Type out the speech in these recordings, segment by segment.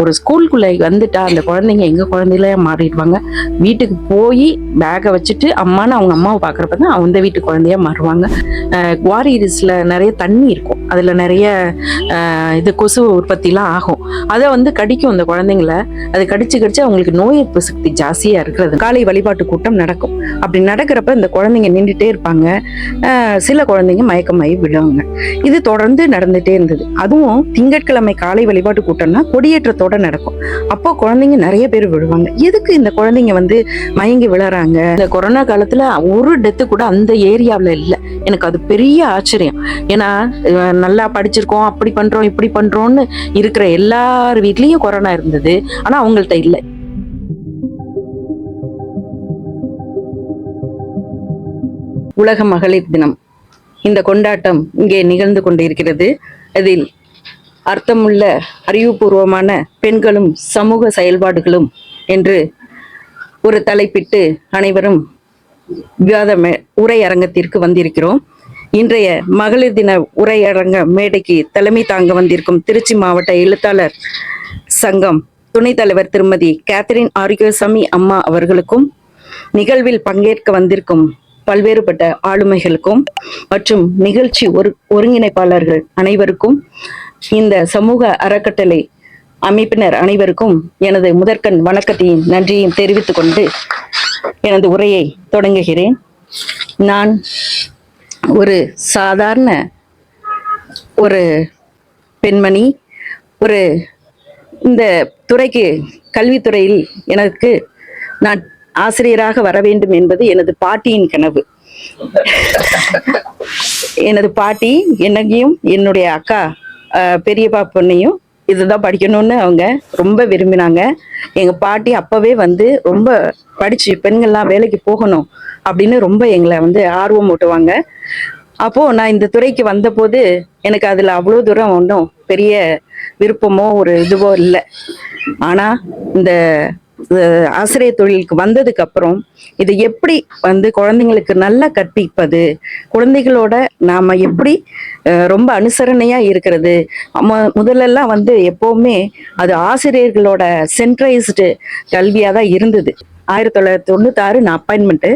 ஒரு ஸ்கூலுக்குள்ள வந்துட்டா அந்த குழந்தைங்க எங்க குழந்தையில மாறிடுவாங்க வீட்டுக்கு போய் பேக்கை வச்சுட்டு அம்மான்னு அவங்க அம்மாவை பாக்குறப்ப தான் அந்த வீட்டு குழந்தையா மாறுவாங்க. குவாரிஸ்ல நிறைய தண்ணி இருக்கும். அதுல நிறைய இது கொசு உற்பத்திலாம் ஆகும். அதை வந்து கடிக்கும் அந்த குழந்தைங்கள. அது கடிச்சு கடிச்சு அவங்களுக்கு நோய் எதிர்ப்பு சக்தி ஜாஸ்தியா இருக்கிறது. காலை வழிபாட்டு கூட்டம் நடக்கும். அப்படி நடக்கிறப்ப இந்த குழந்தைங்க நின்றுட்டே இருப்பாங்க. சில குழந்தைங்க மயக்கமாயி விழுவாங்க இது தொடர்ந்து நடந்துட்டே இருந்தது. அதுவும் திங்கட்கிழமை காலை வழிபாட்டு கூட்டம்னா ஆர்வத்தோட நடக்கும். அப்போ குழந்தைங்க நிறைய பேர் விழுவாங்க. எதுக்கு இந்த குழந்தைங்க வந்து மயங்கி விழுறாங்க? இந்த கொரோனா காலத்துல ஒரு டெத்து கூட அந்த ஏரியாவில் இல்லை. எனக்கு அது பெரிய ஆச்சரியம். ஏன்னா நல்லா படிச்சிருக்கோம் அப்படி பண்றோம் இப்படி பண்றோம்னு இருக்கிற எல்லார் வீட்லயும் கொரோனா இருந்தது. ஆனா அவங்கள்ட்ட இல்லை. உலக மகளிர் தினம். இந்த கொண்டாட்டம் இங்கே நிகழ்ந்து கொண்டிருக்கிறது. அதில் அர்த்தமுள்ள அறிவுபூர்வமான பெண்களும் சமூக செயல்பாடுகளும் என்று ஒரு தலைப்பிட்டு அனைவரும் விவாத மே- உரையரங்கத்திற்கு வந்திருக்கிறோம். இன்றைய மகளிர் தின உரையரங்க மேடைக்கு தலைமை தாங்க வந்திருக்கும் திருச்சி மாவட்ட எழுத்தாளர் சங்கம் துணைத் தலைவர் திருமதி கேத்தரின் ஆரோக்கியசாமி அம்மா அவர்களுக்கும் நிகழ்வில் பங்கேற்க வந்திருக்கும் பல்வேறுபட்ட ஆளுமைகளுக்கும் மற்றும் நிகழ்ச்சி ஒரு ஒருங்கிணைப்பாளர்கள் அனைவருக்கும் இந்த சமூக அறக்கட்டளை அமைப்பினர் அனைவருக்கும் எனது முதற்கண் வணக்கத்தையும் நன்றியையும் தெரிவித்துக் கொண்டு எனது உரையை தொடங்குகிறேன். நான் ஒரு சாதாரண ஒரு பெண்மணி ஒரு இந்த துறைக்கு கல்வித்துறையில் எனக்கு நான் ஆசிரியராக வர வேண்டும் என்பது எனது பாட்டியின் கனவு. எனது பாட்டி என்னையும் என்னுடைய அக்கா பெரியப்பா பொண்ணையும் இதுதான் படிக்கணும்னு அவங்க ரொம்ப விரும்பினாங்க. எங்க பாட்டி அப்பவே வந்து ரொம்ப படிச்சு பெண்கள்லாம் வேலைக்கு போகணும் அப்படின்னு ரொம்ப எங்களை வந்து ஆர்வம் ஊட்டுவாங்க. அப்போ நான் இந்த துறைக்கு வந்தபோது எனக்கு அதுல அவ்வளோ தூரம் ஒன்றும் பெரிய விருப்பமோ ஒரு இதுவோ இல்லை. ஆனா இந்த ஆசிரியர் தொழிலுக்கு வந்ததுக்கு அப்புறம் இது எப்படி வந்து குழந்தைங்களுக்கு நல்லா கற்பிப்பது குழந்தைகளோட நாம எப்படி ரொம்ப அனுசரணையா இருக்கிறது முதல்லலாம் வந்து எப்பவுமே அது ஆசிரியர்களோட சென்ட்ரைஸ்டு கல்வியா தான் இருந்தது. ஆயிரத்தி தொள்ளாயிரத்தி தொண்ணூத்தாறு நான் அப்பாயின்மெண்ட்டு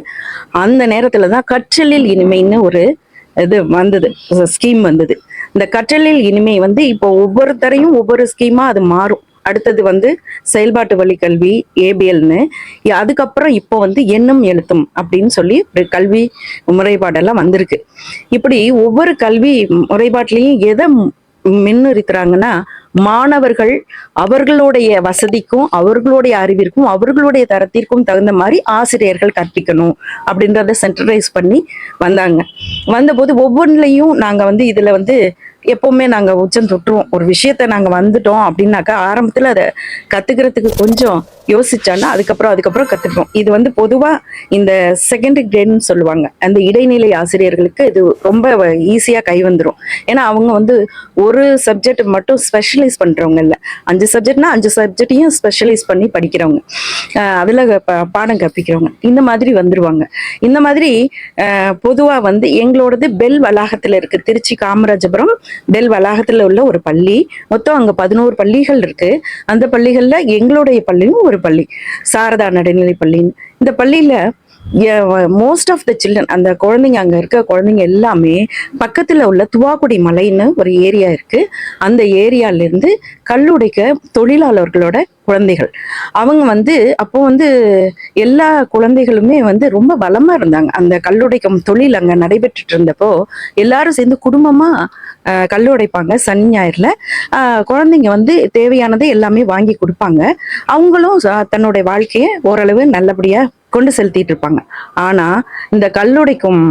அந்த நேரத்துல தான் கற்றலில் இனிமைன்னு ஒரு இது வந்தது ஸ்கீம் வந்தது. இந்த கற்றலில் இனிமை வந்து இப்போ ஒவ்வொருத்தரையும் ஒவ்வொரு ஸ்கீமா அது மாறும். அடுத்தது வந்து செயல்பாட்டு வழி கல்வி ஏபிஎல்னு அதுக்கப்புறம் இப்போ வந்து எண்ணும் எழுத்தும் அப்படின்னு சொல்லி ஒரு கல்வி முறைப்பாடெல்லாம் வந்திருக்கு. இப்படி ஒவ்வொரு கல்வி முறைப்பாட்டிலையும் எதை முன்னிறுத்துறாங்கன்னா மாணவர்கள் அவர்களுடைய வசதிக்கும் அவர்களுடைய அறிவிற்கும் அவர்களுடைய தரத்திற்கும் தகுந்த மாதிரி ஆசிரியர்கள் கற்பிக்கணும் அப்படின்றத சென்ட்ரலைஸ் பண்ணி வந்தாங்க. வந்தபோது ஒவ்வொன்றிலையும் நாங்கள் வந்து இதில் வந்து எப்பவுமே நாங்கள் உச்சம் தொட்டுருவோம். ஒரு விஷயத்த நாங்கள் வந்துட்டோம் அப்படின்னாக்கா ஆரம்பத்தில் அதை கற்றுக்கிறதுக்கு கொஞ்சம் யோசிச்சோன்னா அதுக்கப்புறம் அதுக்கப்புறம் கத்துப்போம். இது வந்து பொதுவா இந்த செகண்ட் கிரேட்னு சொல்லுவாங்க. அந்த இடைநிலை ஆசிரியர்களுக்கு இது ரொம்ப ஈஸியா கை வந்துடும் ஏன்னா அவங்க வந்து ஒரு சப்ஜெக்ட் மட்டும் ஸ்பெஷலைஸ் பண்றவங்க இல்ல. அஞ்சு சப்ஜெக்ட்னா அஞ்சு சப்ஜெக்டையும் ஸ்பெஷலைஸ் பண்ணி படிக்கிறவங்க. அதில் அதுல பாடம் கற்பிக்கிறவங்க. இந்த மாதிரி வந்துருவாங்க. இந்த மாதிரி பொதுவாக பொதுவா வந்து எங்களோடது பெல் வளாகத்துல இருக்கு. திருச்சி காமராஜபுரம் பெல் வளாகத்துல உள்ள ஒரு பள்ளி. மொத்தம் அங்க பதினோரு பள்ளிகள் இருக்கு. அந்த பள்ளிகள்ல எங்களுடைய பள்ளியும் ஒரு பள்ளி சாரதா நடுநிலை பள்ளின்னு. இந்த பள்ளியில மோஸ்ட் ஆஃப் த சில்ட்ரன் அந்த குழந்தைங்க அங்க இருக்க குழந்தைங்க எல்லாமே பக்கத்துல உள்ள துவாக்குடி மலைன்னு ஒரு ஏரியா இருக்கு. அந்த ஏரியால இருந்து கல்லுடைக்க தொழிலாளர்களோட குழந்தைகள். அவங்க வந்து அப்போ வந்து எல்லா குழந்தைகளுமே வந்து ரொம்ப பலமா இருந்தாங்க. அந்த கல்லுடைக்கும் தொழில் அங்க நடைபெற்றுட்டு இருந்தப்போ எல்லாரும் சேர்ந்து குடும்பமா கல் உடைப்பாங்க. சனி ஞாயிறுல. குழந்தைங்க வந்து தேவையானதை எல்லாமே வாங்கி கொடுப்பாங்க. அவங்களும் தன்னுடைய வாழ்க்கையை ஓரளவு நல்லபடியாக கொண்டு செலுத்திட்டு இருப்பாங்க. ஆனா இந்த கல்லுடைக்கும்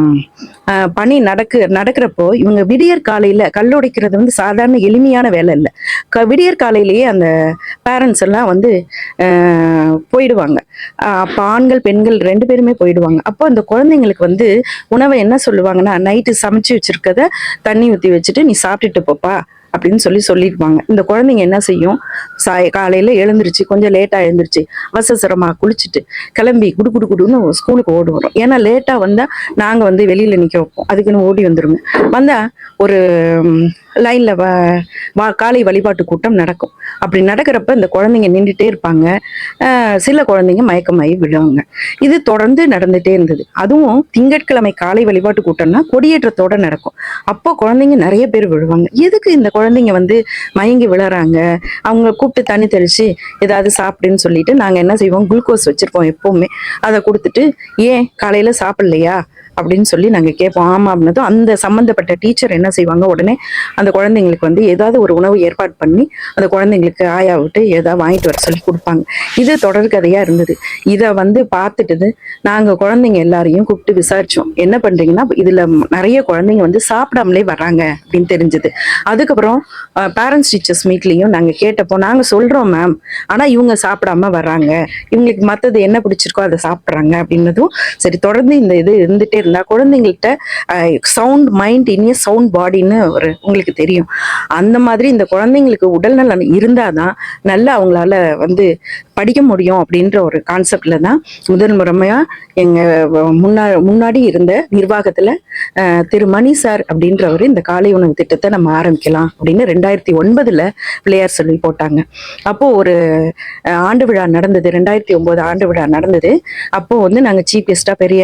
பணி நடக்கு நடக்கிறப்போ இவங்க விடியற் காலையில கல்லுடைக்கிறது வந்து சாதாரண எளிமையான வேலை இல்லை. க விடியற் காலையிலேயே அந்த பேரண்ட்ஸ் எல்லாம் வந்து போயிடுவாங்க. அப்ப ஆண்கள் பெண்கள் ரெண்டு பேருமே போயிடுவாங்க. அப்போ அந்த குழந்தைங்களுக்கு வந்து உணவை என்ன சொல்லுவாங்கன்னா நைட்டு சமைச்சு வச்சிருக்கத தண்ணி ஊற்றி வச்சுட்டு நீ சாப்பிட்டுட்டு போப்பா. அப்படின்னு சொல்லி சொல்லிடுவாங்க இந்த குழந்தைங்க என்ன செய்யும்? சாய காலையில எழுந்துருச்சு கொஞ்சம் லேட்டா எழுந்துருச்சு அவசரமா குளிச்சுட்டு கிளம்பி குடு குடு குடுன்னு ஸ்கூலுக்கு ஓடி வரும். ஏன்னா லேட்டா வந்தா நாங்க வந்து வெளியில நிக்க வைப்போம். அதுக்குன்னு ஓடி வந்துருங்க வந்தா ஒரு லைனில் வா காலை வழிபாட்டு கூட்டம் நடக்கும். அப்படி நடக்கிறப்ப இந்த குழந்தைங்க நின்றுட்டே இருப்பாங்க. சில குழந்தைங்க மயக்கமாயி விழுவாங்க இது தொடர்ந்து நடந்துகிட்டே இருந்தது. அதுவும் திங்கட்கிழமை காலை வழிபாட்டு கூட்டம்னா கொடியேற்றத்தோட நடக்கும். அப்போ குழந்தைங்க நிறைய பேர் விழுவாங்க. எதுக்கு இந்த குழந்தைங்க வந்து மயங்கி விழுறாங்க? அவங்க கூப்பிட்டு தண்ணி தெளிச்சு ஏதாவது சாப்பிடுன்னு சொல்லிட்டு நாங்கள் என்ன செய்வோம்? குளுக்கோஸ் வச்சுருப்போம் எப்போவுமே. அதை கொடுத்துட்டு ஏன் காலையில் சாப்பிட்லையா? அப்படின்னு சொல்லி நாங்கள் கேட்போம். ஆமாம் அப்படின்னதும் அந்த சம்மந்தப்பட்ட டீச்சர் என்ன செய்வாங்க? உடனே அந்த குழந்தைங்களுக்கு வந்து ஏதாவது ஒரு உணவு ஏற்பாடு பண்ணி அந்த குழந்தைங்களுக்கு ஆயா விட்டு ஏதாவது வாங்கிட்டு வர சொல்லி கொடுப்பாங்க. இது தொடர்கதையாக இருந்தது. இதை வந்து பார்த்துட்டு நாங்கள் குழந்தைங்க எல்லாரையும் கூப்பிட்டு விசாரித்தோம் என்ன பண்ணுறீங்கன்னா இதில் நிறைய குழந்தைங்க வந்து சாப்பிடாமலே வர்றாங்க அப்படின்னு தெரிஞ்சது. அதுக்கப்புறம் பேரண்ட்ஸ் டீச்சர்ஸ் மீட்லேயும் நாங்கள் கேட்டப்போ நாங்கள் சொல்கிறோம் மேம் ஆனால் இவங்க சாப்பிடாம வர்றாங்க. இவங்களுக்கு மற்றது என்ன பிடிச்சிருக்கோ அதை சாப்பிட்றாங்க அப்படின்னதும் சரி தொடர்ந்து இந்த இது இருந்துகிட்டே இருந்தா குழந்தைங்கள்ட்ட சவுண்ட் மைண்ட் இனிய சவுண்ட் பாடின்னு ஒரு உங்களுக்கு தெரியும். அந்த மாதிரி இந்த குழந்தைங்களுக்கு உடல்நலம் இருந்தாதான் நல்லா அவங்களால வந்து படிக்க முடியும் அப்படின்ற ஒரு கான்செப்ட்ல தான் முதல் முறைமையாக எங்க முன்னா முன்னாடி இருந்த நிர்வாகத்துல திரு மணி சார் அப்படின்றவர் இந்த காலை உணவு திட்டத்தை நம்ம ஆரம்பிக்கலாம் அப்படின்னு ரெண்டாயிரத்தி ஒன்பதுல பிள்ளையார் சொல்லி போட்டாங்க. அப்போ ஒரு ஆண்டு விழா நடந்தது. ரெண்டாயிரத்தி ஒன்பது ஆண்டு விழா நடந்தது. அப்போ வந்து நாங்க சீஃப் கெஸ்டா பெரிய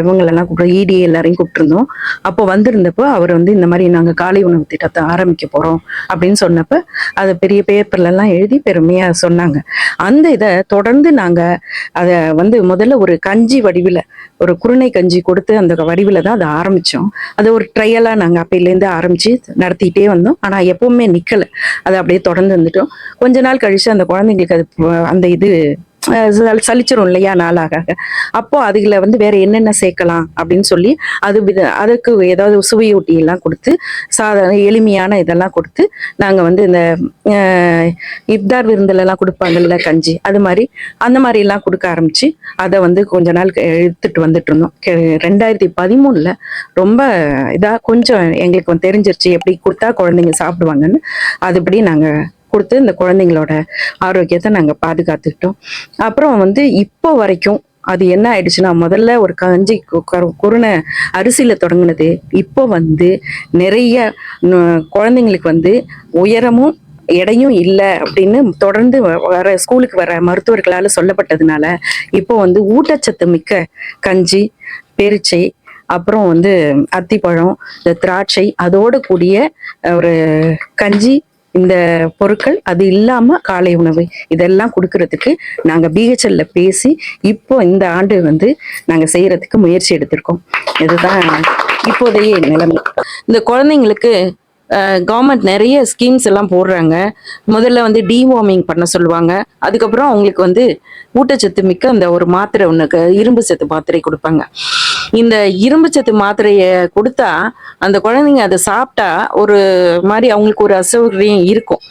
இவங்களெல்லாம் கூப்பிட்டு இடி எல்லாரையும் கூப்பிட்டுருந்தோம். அப்போ வந்திருந்தப்போ அவர் வந்து இந்த மாதிரி நாங்க காலை உணவு திட்டத்தை ஆரம்பிக்க போறோம் அப்படின்னு சொன்னப்ப அதை பெரிய பேப்பர்ல எல்லாம் எழுதி பெருமையா சொன்னாங்க. அந்த இதை தொடர்ந்து நாங்க அதை வந்து முதல்ல ஒரு கஞ்சி வடிவில் ஒரு குருணை கஞ்சி கொடுத்து அந்த வடிவில் தான் அதை ஆரம்பித்தோம் அதை ஒரு ட்ரையலாக நாங்கள் அப்பையிலேருந்து ஆரம்பித்து நடத்திக்கிட்டே வந்தோம். ஆனால் எப்பவுமே நிற்கலை அதை அப்படியே தொடர்ந்து வந்துட்டோம் கொஞ்ச நாள் கழித்து அந்த குழந்தைங்களுக்கு அது அந்த இது சலிச்சிரும் இல்லையா நாளாக. அப்போ அதுல வந்து வேற என்னென்ன சேர்க்கலாம் அப்படின்னு சொல்லி அது வித அதுக்கு ஏதாவது சுவையூட்டி எல்லாம் கொடுத்து சாதாரண எளிமையான இதெல்லாம் கொடுத்து நாங்க வந்து இந்த இப்தார் விருந்துல எல்லாம் கொடுப்பாங்கல்ல கஞ்சி. அது மாதிரி அந்த மாதிரி எல்லாம் கொடுக்க ஆரம்பிச்சு அதை வந்து கொஞ்ச நாள் எடுத்துட்டு வந்துட்டு இருந்தோம். கெ- ரெண்டாயிரத்தி பதிமூணுல ரொம்ப இதா கொஞ்சம் எங்களுக்கு தெரிஞ்சிருச்சு எப்படி கொடுத்தா குழந்தைங்க சாப்பிடுவாங்கன்னு. அதுபடி நாங்க கொடுத்து இந்த குழந்தைங்களோட ஆரோக்கியத்தை நாங்கள் பாதுகாத்துக்கிட்டோம். அப்புறம் வந்து இப்போ வரைக்கும் அது என்ன ஆயிடுச்சுன்னா முதல்ல ஒரு கஞ்சி கு- குருணை அரிசியில் தொடங்கினது. இப்போ வந்து நிறைய குழந்தைங்களுக்கு வந்து உயரமும் எடையும் இல்லை அப்படின்னு தொடர்ந்து வ- வர ஸ்கூலுக்கு வர மருத்துவர்களால் சொல்லப்பட்டதுனால இப்போ வந்து ஊட்டச்சத்து மிக்க கஞ்சி பெருச்சை அப்புறம் வந்து அத்திப்பழம் இந்த திராட்சை அதோடு கூடிய ஒரு கஞ்சி இந்த பொருட்கள் அது இல்லாம காலை உணவு இதெல்லாம் கொடுக்கறதுக்கு நாங்க பிஹெச்எல்ல பேசி இப்போ இந்த ஆண்டு வந்து நாங்க செய்யறதுக்கு முயற்சி எடுத்திருக்கோம். இதுதான் இப்போதைய நிலைமை. இந்த குழந்தைங்களுக்கு கவர்மெண்ட் நிறைய ஸ்கீம்ஸ் எல்லாம் போடுறாங்க. முதல்ல வந்து டிவார்மிங் பண்ண சொல்லுவாங்க. அதுக்கப்புறம் அவங்களுக்கு வந்து ஊட்டச்சத்து மிக்க அந்த ஒரு மாத்திரை ஒன்று இரும்பு சத்து மாத்திரை கொடுப்பாங்க. இந்த இரும்பு சத்து மாத்திரையை கொடுத்தா அந்த குழந்தைங்க அதை சாப்பிட்டா ஒரு மாதிரி அவங்களுக்கு ஒரு அசௌகரியம் இருக்கும்.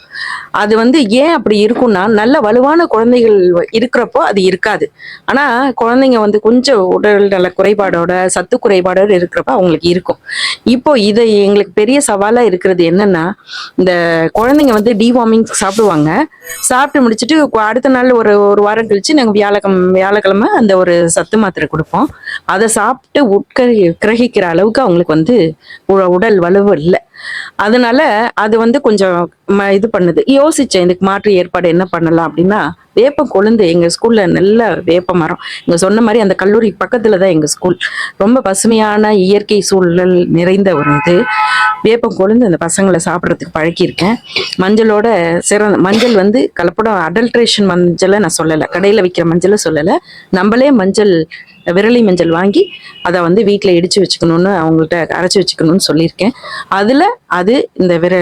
அது வந்து ஏன் அப்படி இருக்கும்னா நல்ல வலுவான குழந்தைகள் இருக்கிறப்போ அது இருக்காது. ஆனால் குழந்தைங்க வந்து கொஞ்சம் உடல் நல குறைபாடோட சத்து குறைபாடோடு இருக்கிறப்ப அவங்களுக்கு இருக்கும். இப்போ இதை எங்களுக்கு பெரிய சவாலாக இருக்கிறது என்னன்னா இந்த குழந்தைங்க வந்து டிவார்மிங் சாப்பிடுவாங்க. சாப்பிட்டு முடிச்சுட்டு அடுத்த நாள் ஒரு ஒரு வாரம் கழிச்சு நாங்கள் வியாழக்கம் வியாழக்கிழமை அந்த ஒரு சத்து மாத்திரை கொடுப்போம். அதை சாப்பிட்டு உட்கரி கிரகிக்கிற அளவுக்கு அவங்களுக்கு வந்து உடல் வலுவு இல்லை. அதனால அது வந்து கொஞ்சம் இது பண்ணுது. யோசிச்சேன் இதுக்கு மாற்று ஏற்பாடு என்ன பண்ணலாம் அப்படின்னா வேப்பம் கொழுந்து எங்க ஸ்கூல்ல நல்ல வேப்ப மரம். இங்க சொன்ன மாதிரி அந்த கல்லூரி பக்கத்துல தான் எங்க ஸ்கூல் ரொம்ப பசுமையான இயற்கை சூழல் நிறைந்த ஒரு இது. வேப்பம் கொழுந்து அந்த பசங்களை சாப்பிட்றதுக்கு பழக்கியிருக்கேன். மஞ்சளோட சிறந்த மஞ்சள் வந்து கலப்படம் அடல்ட்ரேஷன் மஞ்சளை நான் சொல்லலை. கடையில் விற்கிற மஞ்சளை சொல்லலை. நம்மளே மஞ்சள் விரலி மஞ்சள் வாங்கி அதை வந்து வீட்டில் இடிச்சு வச்சுக்கணும்னு அவங்கள்ட்ட அரைச்சி வச்சுக்கணும்னு சொல்லியிருக்கேன். அதில் அது இந்த விர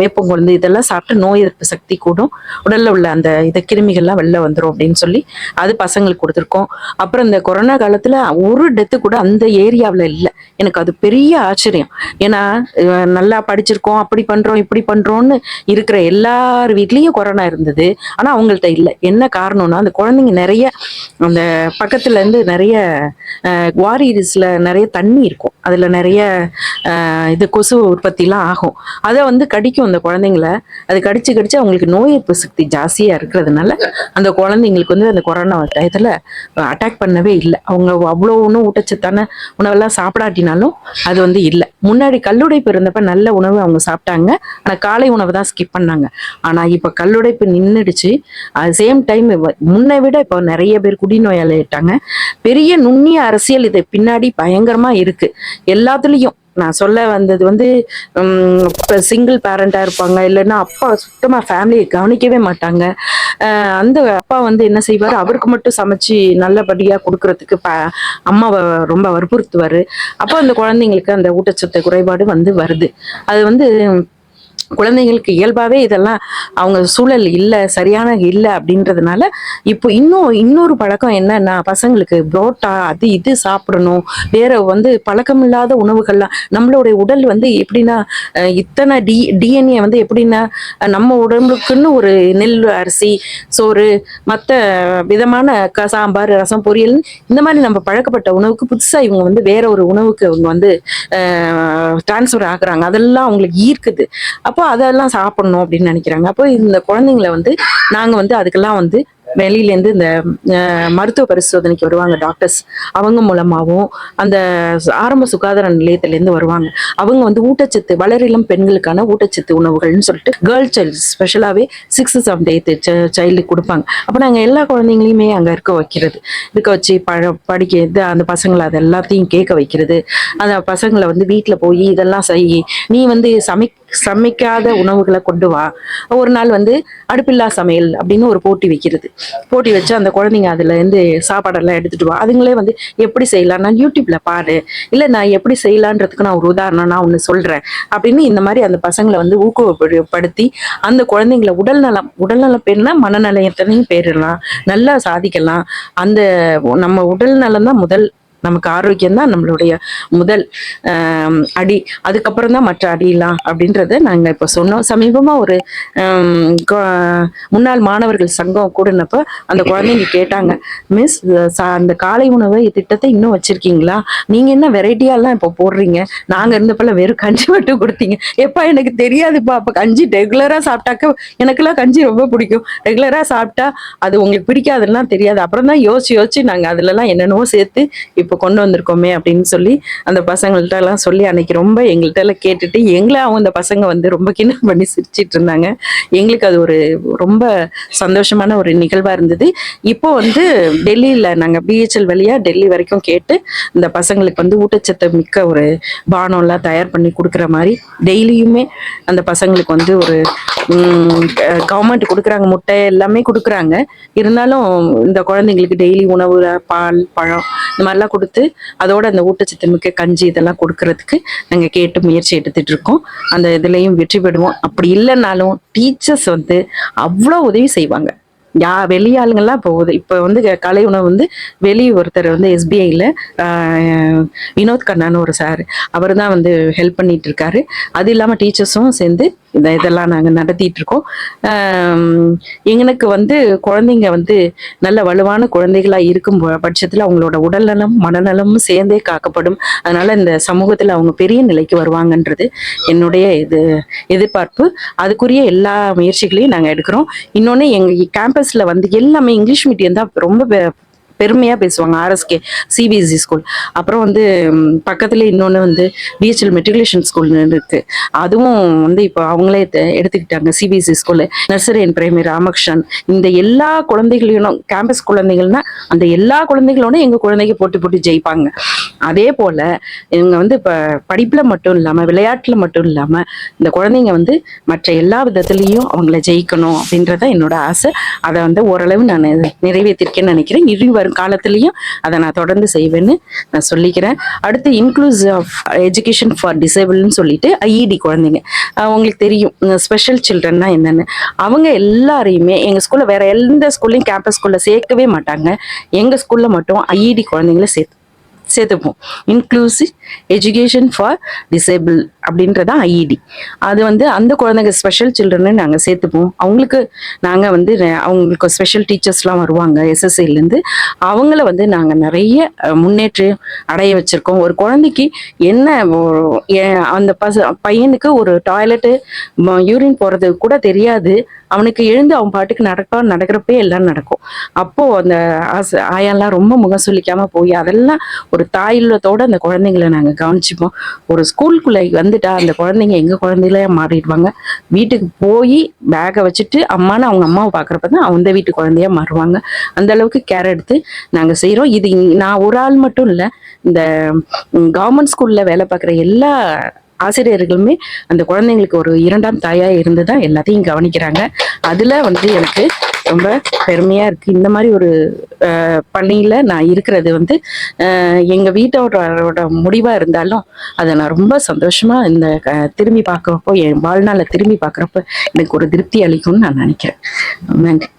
வேப்பங்குழுந்து இதெல்லாம் சாப்பிட்டு நோய் எதிர்ப்பு சக்தி கூடும். உடலில் உள்ள அந்த இத கிருமிகள்லாம் வெளில வந்துடும் அப்படின்னு சொல்லி அது பசங்களுக்கு கொடுத்துருக்கோம். அப்புறம் இந்த கொரோனா காலத்தில் ஒரு டெத்து கூட அந்த ஏரியாவில் இல்லை. எனக்கு அது பெரிய ஆச்சரியம். ஏன்னா நல்லா படிச்சிருக்கோம் அப்படி பண்ணுறோம் இப்படி பண்ணுறோன்னு இருக்கிற எல்லார் வீட்லேயும் கொரோனா இருந்தது. ஆனால் அவங்கள்ட்ட இல்லை. என்ன காரணம்னா அந்த குழந்தைங்க நிறைய அந்த பக்கத்துலேருந்து நிறைய குவாரிஸில் நிறைய தண்ணி இருக்கும். அதில் நிறைய இது கொசு உற்பத்திலாம் ஆகும். அதை வந்து கடிக்கும் அந்த குழந்தைங்கள. அது கடிச்சு கடிச்சு அவங்களுக்கு நோய் எதிர்ப்பு சக்தி ஜாஸ்தியாக இருக்கிறதுனால அந்த குழந்தைங்களுக்கு வந்து அந்த கொரோனா டயத்தில் அட்டாக் பண்ணவே இல்லை. அவங்க அவ்வளோ ஒன்றும் ஊட்டச்சத்தான உணவெல்லாம் சாப்பிடாட்டினாலும் அது வந்து இல்லை. முன்னாடி கல்லுடைப்பு இருந்தப்ப நல்ல உணவு அவங்க சாப்பிட்டாங்க. ஆனால் காலை உணவு தான் ஸ்கிப் பண்ணாங்க. ஆனால் இப்போ கல்லுடைப்பு நின்றுடுச்சு அது சேம் டைம் முன்னை விட இப்போ நிறைய பேர் குடிநோயாளி பெரிய பெரிய நுண்ணிய அரசியல் இது பின்னாடி பயங்கரமா இருக்கு. எல்லாத்துலயும் நான் சொல்ல வந்தது வந்து இப்போ சிங்கிள் பேரண்டா இருப்பாங்க இல்லைன்னா அப்பா சுத்தமா ஃபேமிலியை கவனிக்கவே மாட்டாங்க. அந்த அப்பா வந்து என்ன செய்வார்? அவருக்கு மட்டும் சமைச்சு நல்லபடியா கொடுக்கறதுக்கு ப அம்மாவை ரொம்ப வற்புறுத்துவாரு. அப்போ அந்த குழந்தைங்களுக்கு அந்த ஊட்டச்சத்து குறைபாடு வந்து வருது. அது வந்து குழந்தைங்களுக்கு இயல்பாகவே இதெல்லாம் அவங்க சூழல் இல்லை சரியான இல்லை அப்படின்றதுனால இப்போ இன்னும் இன்னொரு பழக்கம் என்னன்னா பசங்களுக்கு புரோட்டா அது இது சாப்பிடணும். வேற வந்து பழக்கமில்லாத உணவுகள்லாம் நம்மளுடைய உடல் வந்து எப்படின்னா இத்தனை டி டிஎன்ஏ வந்து எப்படின்னா நம்ம உடம்புக்குன்னு ஒரு நெல் அரிசி சோறு மற்ற விதமான க சாம்பார் ரசம் பொரியல் இந்த மாதிரி நம்ம பழக்கப்பட்ட உணவுக்கு புதுசாக இவங்க வந்து வேற ஒரு உணவுக்கு இவங்க வந்து டிரான்ஸ்ஃபர் ஆகுறாங்க. அதெல்லாம் அவங்களுக்கு ஈர்க்குது. அப்போ அதெல்லாம் சாப்பிடணும் அப்படின்னு நினைக்கிறாங்க. அப்போ இந்த குழந்தைங்கள வந்து நாங்கள் வந்து அதுக்கெல்லாம் வந்து வெளியிலேருந்து இந்த மருத்துவ பரிசோதனைக்கு வருவாங்க டாக்டர்ஸ். அவங்க மூலமாகவும் அந்த ஆரம்ப சுகாதார நிலையத்திலேருந்து வருவாங்க. அவங்க வந்து ஊட்டச்சத்து வளரிளம் பெண்களுக்கான ஊட்டச்சத்து உணவுகள்னு சொல்லிட்டு கேர்ள் சைல்டு ஸ்பெஷலாகவே சிக்ஸ்த் செவன்த் எய்த்து சைல்டுக்கு கொடுப்பாங்க. அப்போ நாங்கள் எல்லா குழந்தைங்களையுமே அங்கே இருக்க வைக்கிறது. இருக்க வச்சு பழ படிக்கிறது அந்த பசங்களை அது எல்லாத்தையும் கேட்க வைக்கிறது. அந்த பசங்களை வந்து வீட்டில் போய் இதெல்லாம் செய். நீ வந்து சமைக்க சமைக்காத உணவுகளை கொண்டு வா. ஒரு நாள் வந்து அடுப்பில்லா சமையல் அப்படின்னு ஒரு போட்டி வைக்கிறது. போட்டி வச்சு அந்த குழந்தைங்க அதுல இருந்து சாப்பாடெல்லாம் எடுத்துட்டு வா. அதுங்களே வந்து எப்படி செய்யலாம்? நான் யூடியூப்ல பாரு. இல்ல நான் எப்படி செய்யலான்றதுக்கு நான் ஒரு உதாரணம் நான் ஒண்ணு சொல்றேன். அப்படின்னு இந்த மாதிரி அந்த பசங்களை வந்து ஊக்குவப்படுத்தி அந்த குழந்தைங்களை உடல்நலம் உடல்நலம் பேர்னா மனநலயத்தினையும் பேரிடலாம். நல்லா சாதிக்கலாம். அந்த நம்ம உடல் நலம் தான் முதல் நமக்கு ஆரோக்கியம் தான் நம்மளுடைய முதல் அடி. அதுக்கப்புறம் தான் மற்ற அடியெல்லாம் அப்படின்றத நாங்கள் இப்போ சொன்னோம். சமீபமாக ஒரு முன்னாள் மாணவர்கள் சங்கம் கூடினப்ப அந்த குழந்தைங்க கேட்டாங்க மிஸ் அந்த காலை உணவு திட்டத்தை இன்னும் வச்சிருக்கீங்களா? நீங்கள் என்ன வெரைட்டியாலாம் இப்போ போடுறீங்க? நாங்கள் இருந்தப்பல வெறும் கஞ்சி மட்டும் கொடுத்தீங்க. எப்பா எனக்கு தெரியாதுப்பா. அப்போ கஞ்சி ரெகுலராக சாப்பிட்டாக்க எனக்கெல்லாம் கஞ்சி ரொம்ப பிடிக்கும். ரெகுலராக சாப்பிட்டா அது உங்களுக்கு பிடிக்காதுலாம் தெரியாது. அப்புறம் தான் யோசிச்சு யோசிச்சு நாங்கள் அதுலலாம் என்னென்னவோ சேர்த்து இப்போ கொண்டு வந்திருக்கோமே அப்படின்னு சொல்லி அந்த பசங்கள்ட்ட எல்லாம் சொல்லி அன்னைக்கு ரொம்ப எங்கள்கிட்ட எல்லாம் கேட்டுட்டு எங்களை அவங்க அந்த பசங்க வந்து ரொம்ப கிண்டல் பண்ணி சிரிச்சிட்டு இருந்தாங்க. எங்களுக்கு அது ஒரு ரொம்ப சந்தோஷமான ஒரு நிகழ்வா இருந்தது. இப்போ வந்து டெல்லியில நாங்கள் பிஹெச்எல் வழியா டெல்லி வரைக்கும் கேட்டு இந்த பசங்களுக்கு வந்து ஊட்டச்சத்து மிக்க ஒரு பானம்லாம் தயார் பண்ணி கொடுக்குற மாதிரி டெய்லியுமே அந்த பசங்களுக்கு வந்து ஒரு கவர்மெண்ட் கொடுக்குறாங்க முட்டை எல்லாமே கொடுக்குறாங்க. இருந்தாலும் இந்த குழந்தைங்களுக்கு டெய்லி உணவு பால் பழம் இந்த மாதிரிலாம் கொடுத்து அதோட அந்த ஊட்டச்சத்து மிக்க கஞ்சி இதெல்லாம் கொடுக்கறதுக்கு நாங்கள் கேட்டு முயற்சி எடுத்துட்டு இருக்கோம் அந்த இதுலேயும் வெற்றி பெறுவோம். அப்படி இல்லைனாலும் டீச்சர்ஸ் வந்து அவ்வளோ உதவி செய்வாங்க. யா வெளியாளுங்கள்லாம் இப்போ இப்போ வந்து கலை உணவு வந்து வெளி ஒருத்தர் வந்து எஸ்பிஐயில் வினோத் கண்ணான்னு ஒரு சார். அவர் தான் வந்து ஹெல்ப் பண்ணிட்டு இருக்காரு அது இல்லாமல் டீச்சர்ஸும் சேர்ந்து இந்த இதெல்லாம் நாங்கள் நடத்திட்டு இருக்கோம் எங்களுக்கு வந்து குழந்தைங்க வந்து நல்ல வலுவான குழந்தைகளா இருக்கும் பட்சத்தில் அவங்களோட உடல்நலம் மனநலமும் சேர்ந்தே காக்கப்படும். அதனால இந்த சமூகத்தில் அவங்க பெரிய நிலைக்கு வருவாங்கன்றது என்னுடைய இது எதிர்பார்ப்பு. அதுக்குரிய எல்லா முயற்சிகளையும் நாங்கள் எடுக்கிறோம். இன்னொன்று எங்கள் கேம்பஸில் வந்து எல்லாமே இங்கிலீஷ் மீடியம் தான் ரொம்ப பெருமையாக பேசுவாங்க ஆர்எஸ்கே சிபிஎஸ்சி ஸ்கூல் அப்புறம் வந்து பக்கத்தில் இன்னொன்று வந்து பிஹெச்எல் மெட்ரிகுலேஷன் ஸ்கூல்னு இருக்குது அதுவும் வந்து இப்போ அவங்களே எடுத்துக்கிட்டாங்க CBSE school nursery and primary Ramakrishnan. இந்த எல்லா குழந்தைகளையும் கேம்பஸ் குழந்தைகள்னா அந்த எல்லா குழந்தைகளோட எங்கள் குழந்தைங்க போட்டி போட்டு ஜெயிப்பாங்க. அதே போல் இவங்க வந்து இப்போ படிப்பில் மட்டும் இல்லாமல் விளையாட்டில் மட்டும் இல்லாமல் இந்த குழந்தைங்க வந்து மற்ற எல்லா விதத்துலேயும் அவங்கள ஜெயிக்கணும் அப்படின்றத என்னோட ஆசை. அதை வந்து ஓரளவு நான் நிறைவேற்றிருக்கேன்னு நினைக்கிறேன். இனி வரும் காலத்துலேயும் அதை நான் தொடர்ந்து செய்வேன்னு நான் சொல்லிக்கிறேன். அடுத்து இன்க்ளூசிவ் எஜுகேஷன் ஃபார் டிசேபிள்னு சொல்லிட்டு ஐஇடி குழந்தைங்க. உங்களுக்கு தெரியும் ஸ்பெஷல் சில்ட்ரன்னா என்னன்னு. அவங்க எல்லாரையுமே எங்கள் ஸ்கூலில் வேறு எந்த ஸ்கூல்லையும் கேம்பஸ் ஸ்கூலில் சேர்க்கவே மாட்டாங்க. எங்கள் ஸ்கூலில் மட்டும் ஐஇடி குழந்தைங்கள சேர்த்து சேர்த்துப்போம். இன்க்ளூசிவ் எஜுகேஷன் ஃபார் டிசேபிள் அப்படின்றதான் ஐஇடி அது வந்து அந்த குழந்தைங்க ஸ்பெஷல் சில்ட்ரனு நாங்கள் சேர்த்துப்போம். அவங்களுக்கு நாங்கள் வந்து அவங்களுக்கு ஸ்பெஷல் டீச்சர்ஸ்லாம் வருவாங்க எஸ்எஸ்சிலேருந்து அவங்கள வந்து நாங்கள் நிறைய முன்னேற்றம் அடைய வச்சுருக்கோம். ஒரு குழந்தைக்கு என்ன அந்த பச பையனுக்கு ஒரு டாய்லெட்டு யூரின் போகிறது கூட தெரியாது. அவனுக்கு எழுந்து அவன் பாட்டுக்கு நடப்பான் நடக்கிறப்பே எல்லாம் நடக்கும். அப்போது அந்த ஆசை ஆயாலாம் ரொம்ப முகம் சொல்லிக்காமல் போய் அதெல்லாம் ஒரு தாயுள்ளத்தோட அந்த குழந்தைங்களை நாங்கள் கவனிச்சுப்போம். ஒரு ஸ்கூலுக்குள்ளே வந்துட்டா அந்த குழந்தைங்க எங்கள் குழந்தைகளே மாறிடுவாங்க? வீட்டுக்கு போய் பேக்கை வச்சுட்டு அம்மான்னு அவங்க அம்மாவை பார்க்குறப்ப தான் அந்த வீட்டு குழந்தையா மாறுவாங்க. அந்த அளவுக்கு கேர் எடுத்து நாங்கள் செய்கிறோம் இது நான் ஒரு ஆள் மட்டும் இல்லை இந்த கவர்மெண்ட் ஸ்கூலில் வேலை பார்க்குற எல்லா ஆசிரியர்களுமே அந்த குழந்தைங்களுக்கு ஒரு இரண்டாம் தாயாக இருந்து தான் எல்லாத்தையும் கவனிக்கிறாங்க. அதில் வந்து எனக்கு ரொம்ப பெருமையா இருக்கு. இந்த மாதிரி ஒரு அஹ், நான் இருக்கிறது வந்து எங்கள் எங்க வீட்டோட முடிவா இருந்தாலும் அதை நான் ரொம்ப சந்தோஷமா இந்த திரும்பி பார்க்குறப்போ என் வாழ்நாளை திரும்பி பார்க்குறப்ப எனக்கு ஒரு திருப்தி அளிக்கும்னு நான் நினைக்கிறேன். நன்றி.